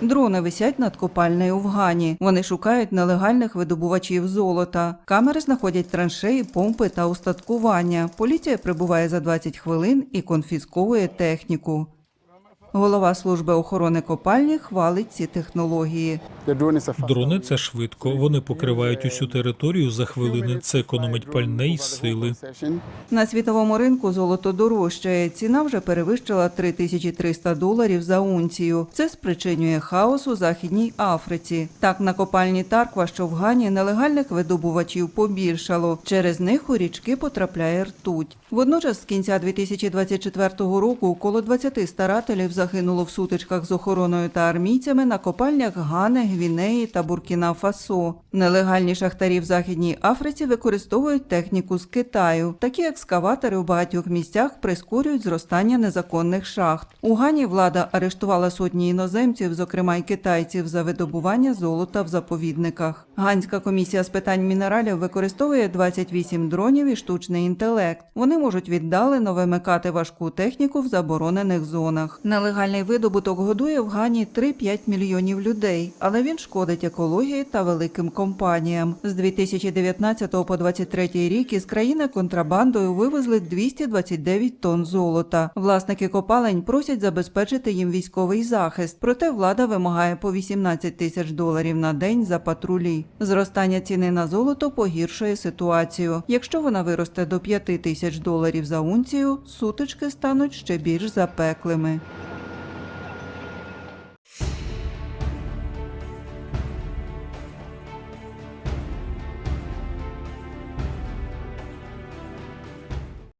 Дрони висять над копальнею в Гані. Вони шукають нелегальних видобувачів золота. Камери знаходять траншеї, помпи та устаткування. Поліція прибуває за 20 хвилин і конфісковує техніку. Голова служби охорони копальні хвалить ці технології. Дрони це швидко. Вони покривають усю територію за хвилини. Це економить пальне й сили. На світовому ринку золото дорожчає. Ціна вже перевищила 3300 доларів за унцію. Це спричинює хаос у Західній Африці. Так, на копальні Тарква, що в Гані, нелегальних видобувачів побільшало. Через них у річки потрапляє ртуть. Водночас з кінця 2024 року коло 20 старателів загинуло в сутичках з охороною та армійцями на копальнях Гани, Гвінеї та Буркіна-Фасо. Нелегальні шахтарі в Західній Африці використовують техніку з Китаю. Такі екскаватори у багатьох місцях прискорюють зростання незаконних шахт. У Гані влада арештувала сотні іноземців, зокрема й китайців, за видобування золота в заповідниках. Ганська комісія з питань мінералів використовує 28 дронів і штучний інтелект. Вони можуть віддалено вимикати важку техніку в заборонених зонах. Нелегальний видобуток годує в Гані 3-5 мільйонів людей, але він шкодить екології та великим компаніям. З 2019 по 2023 рік із країни контрабандою вивезли 229 тонн золота. Власники копалень просять забезпечити їм військовий захист, проте влада вимагає по 18 тисяч доларів на день за патрулі. Зростання ціни на золото погіршує ситуацію. Якщо вона виросте до 5 тисяч доларів за унцію, сутички стануть ще більш запеклими.